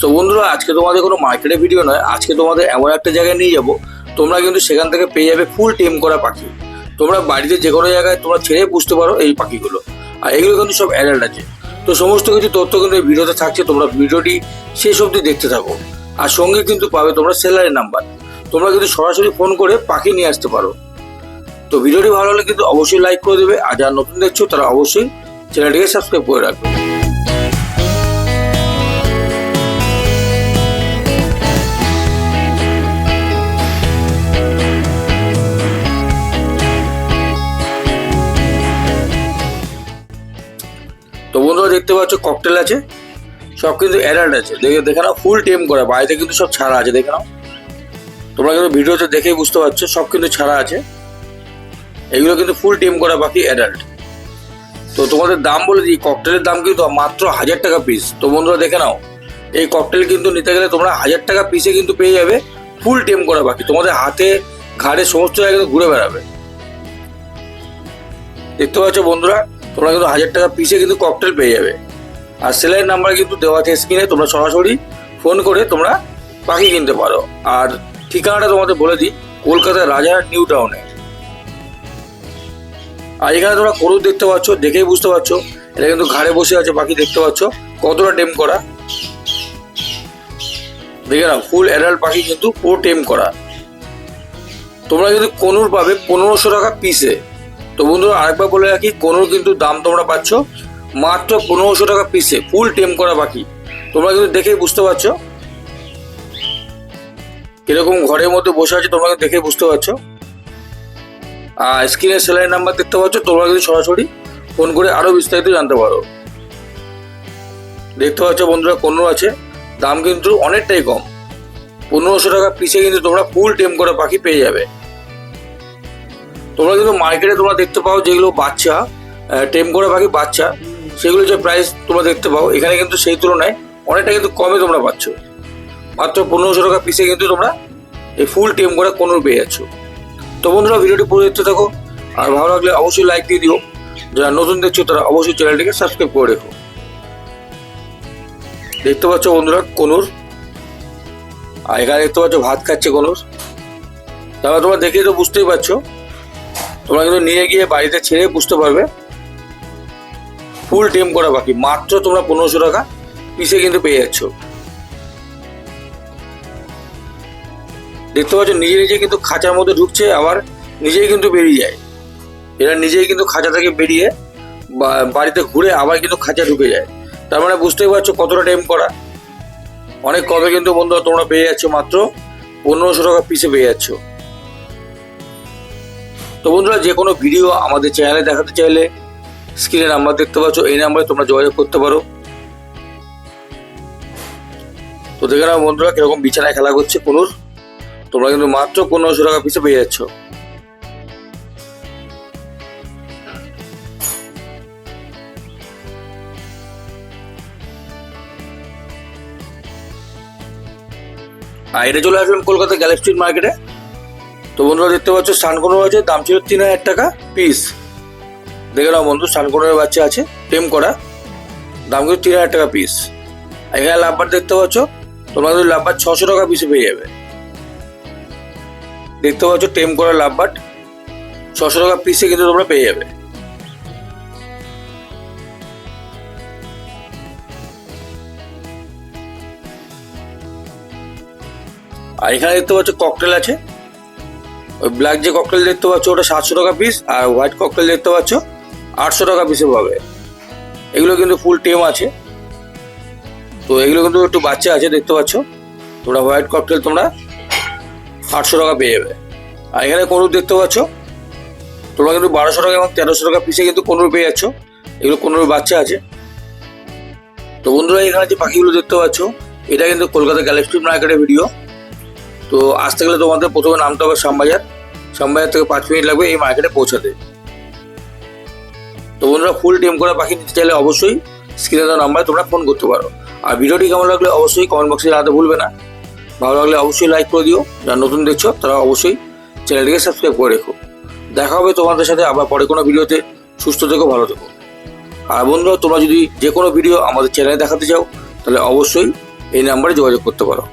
তো বন্ধুরা, আজকে তোমাদের কোনো মার্কেটে ভিডিও নয়, আজকে তোমাদের এমন একটা জায়গায় নিয়ে যাব, তোমরা কিন্তু সেখান থেকে পেয়ে যাবে ফুল টেম করা পাখি। তোমরা বাড়িতে যে কোনো জায়গায় তোমরা ছেড়ে বুঝতে পারো এই পাখিগুলো। আর এগুলো কিন্তু সব অ্যাডাল্ট আছে। তো সমস্ত কিছু তথ্য কিন্তু এই ভিডিওতে থাকছে, তোমরা ভিডিওটি শেষ অবধি দেখতে থাকো। আর সঙ্গে কিন্তু পাবে তোমরা সেলারের নাম্বার তোমরা কিন্তু সরাসরি ফোন করে পাখি নিয়ে আসতে পারো। তো ভিডিওটি ভালো হলে কিন্তু অবশ্যই লাইক করে দেবে, আর যারা নতুন দেখছ, তারা অবশ্যই চ্যানেলটিকে সাবস্ক্রাইব করে রাখবে। তো দেখতে পাচ্ছ ককটেল আছে, সব কিন্তু অ্যাডাল্ট আছে। দেখে দেখে নাও ফুল টেম করা। বাড়িতে কিন্তু সব ছাড়া আছে, দেখে নাও। তোমরা কিন্তু ভিডিওতে দেখেই বুঝতে পারছ, সব কিন্তু ছাড়া আছে। এগুলো কিন্তু ফুল টেম করা বাকি অ্যাডাল্ট তো তোমাদের দাম বলে দিই ককটেলের দাম কিন্তু মাত্র হাজার টাকা পিস তো বন্ধুরা, দেখে নাও, এই ককটেল কিন্তু নিতে গেলে তোমরা হাজার টাকা পিসে কিন্তু পেয়ে যাবে ফুল টেম করা বাকি। তোমাদের হাতে, ঘাড়ে সমস্ত জায়গায় ঘুরে বেড়াবে। দেখতে পাচ্ছ বন্ধুরা তোমরা কিন্তু হাজার টাকা পিসে কিন্তু ককটেল পেয়ে যাবে। আর সেলাইয়ের নাম্বার কিন্তু দেওয়া আছে স্ক্রিনে তোমরা সরাসরি ফোন করে তোমরা পাখি কিনতে পারো। আর ঠিকানাটা তোমাদের বলে দিই, কলকাতার রাজার নিউ টাউনে আর এখানে তোমরা করুদ দেখতে পাচ্ছ, দেখেই বুঝতে পারছ। এটা কিন্তু ঘাড়ে বসে আছে পাখি দেখতে পাচ্ছ। কতটা টেম করা। দেখে নাও ফুল অ্যাডাল্ট পাখি কিন্তু পুরো টেম করা। তোমরা কিন্তু কনুর পাবে, পনেরোশো টাকা পিসে তো বন্ধুরা, আরেকবার বলে রাখি, কোনো কিন্তু দাম তোমরা পাচ্ছ। মাত্র পনেরোশো টাকা পিসে ফুল টেম করা বাকি। তোমরা কিন্তু দেখেই বুঝতে পারছ। কীরকম ঘরের মধ্যে বসে আছে, তোমরা দেখেই বুঝতে পারছ। আর স্ক্রিনে সেলাই নাম্বার দেখতে পাচ্ছ, তোমরা কিন্তু সরাসরি ফোন করে আরও বিস্তারিত জানতে পারো। দেখতে পাচ্ছ বন্ধুরা কোনো আছে। দাম কিন্তু অনেকটাই কম। পনেরোশো টাকা পিসে কিন্তু তোমরা ফুল টেম করা পাখি পেয়ে যাবে। তোমরা কিন্তু মার্কেটে তোমরা দেখতে পাও যেগুলো বাচ্চা টেম করে পাখি বাচ্চা, সেগুলো যে প্রাইস তোমরা দেখতে পাও, এখানে কিন্তু সেই তুলনায় অনেকটা কিন্তু কমে তোমরা পাচ্ছ। মাত্র পনেরোশো টাকা পিসে কিন্তু তোমরা এই ফুল টেম করে কোনো পেয়ে যাচ্ছ। তো বন্ধুরা, ভিডিওটি পুরো দেখতে থাকো, আর ভালো লাগলে অবশ্যই লাইক দিয়ে দিও। যারা নতুন দেখছ, তারা অবশ্যই চ্যানেলটিকে সাবস্ক্রাইব করে রেখো। দেখতে পাচ্ছ বন্ধুরা, কনুর। আর এখানে দেখতে পাচ্ছ ভাত খাচ্ছে কনুর। তারপর তোমরা দেখেই তো বুঝতেই পারছ তোমরা কিন্তু নিয়ে গিয়ে বাড়িতে ছেড়ে বুঝতে পারবে। ফুল টেম করা বাকি। মাত্র তোমরা পনেরোশো টাকা পিসে কিন্তু পেয়ে যাচ্ছ। দেখতে পাচ্ছ, নিজে নিজে কিন্তু খাঁচার মধ্যে ঢুকছে, আবার নিজেই কিন্তু বেরিয়ে যায়। এরা নিজেই কিন্তু খাঁচা থেকে বেরিয়ে বাড়িতে ঘুরে আবার কিন্তু খাঁচা ঢুকে যায়। তার মানে বুঝতেই পারছ কতটা টাইম করা। অনেক কমে কিন্তু বন্ধুরা তোমরা পেয়ে যাচ্ছ মাত্র পনেরোশো টাকা পিসে পেয়ে যাচ্ছ। তো বন্ধুরা, যে কোনো ভিডিও আমাদের চ্যানেলে দেখাতে চাইলে স্ক্রিনে নাম্বার দেখতে পাচ্ছ, এই নাম্বারে তোমরা যোগাযোগ করতে পারো। তো দেখে নাও বন্ধুরা, কীরকম বিছানায় খেলা করছে কোনুর তোমরা কিন্তু মাত্র পনেরোশো টাকা পিসে পেয়ে যাচ্ছ। আর এটা চলে আসবেন কলকাতা গ্যালেক্সি মার্কেটে তো বন্ধুরা দেখতে পাচ্ছ সানকোনো আছে দাম ছিল তিন হাজার টাকা পিস দেখে নাও বন্ধু সানকোনের বাচ্চা আছে টেম করা। দাম কিন্তু তিন হাজার টাকা পিস এখানে লাভবার দেখতে পাচ্ছ তোমরা লাভবার ছশো টাকা পিসে পেয়ে যাবে। দেখতে পাচ্ছ টেম করা লাভবার ছশো টাকা পিসে কিন্তু তোমরা পেয়ে যাবে। আর এখানে দেখতে পাচ্ছ ককটেল আছে। ব্ল্যাক যে ককটেল দেখতে পাচ্ছ, ওটা সাতশো টাকা পিস আর হোয়াইট ককটেল দেখতে পাচ্ছ, আটশো টাকা পিসে পাবে। এগুলো কিন্তু ফুল টেম আছে। তো এগুলো কিন্তু একটু বাচ্চা আছে, দেখতে পাচ্ছ। তোমরা হোয়াইট ককটেল তোমরা আটশো টাকা পেয়ে যাবে। আর এখানে কোনুর দেখতে পাচ্ছ, তোমরা কিন্তু বারোশো টাকা এবং তেরোশো টাকা পিসে কিন্তু কোনুর পেয়ে যাচ্ছ। এগুলো কোনুর বাচ্চা আছে। তো বন্ধুরা, এখানে যে পাখিগুলো দেখতে পাচ্ছ, এটা কিন্তু কলকাতা গ্যালেক্সি মার্কেটের ভিডিও তো আসতে গেলে তোমাদের প্রথমে নামতে হবে শ্যামবাজার। শ্যামবাজার থেকে পাঁচ মিনিট লাগবে এই মার্কেটে পৌঁছাতে। তো বন্ধুরা ফুল টিম করা পাখি নিতে চাইলে অবশ্যই স্ক্রিনে দেওয়া নাম্বারে তোমরা ফোন করতে পারো। আর ভিডিওটি কেমন লাগলে অবশ্যই কমেন্ট বক্সে জানাতে ভুলবে না। ভালো লাগলে অবশ্যই লাইক করে দিও। যারা নতুন দেখছ, তারা অবশ্যই চ্যানেলটিকে সাবস্ক্রাইব করে রেখো। দেখা হবে তোমাদের সাথে আবার পরে কোনো ভিডিওতে। সুস্থ থেকো, ভালো থেকো। আর বন্ধুরা, তোমরা যদি যে কোনো ভিডিও আমাদের চ্যানেলে দেখাতে চাও, তাহলে অবশ্যই এই নাম্বারে যোগাযোগ করতে পারো।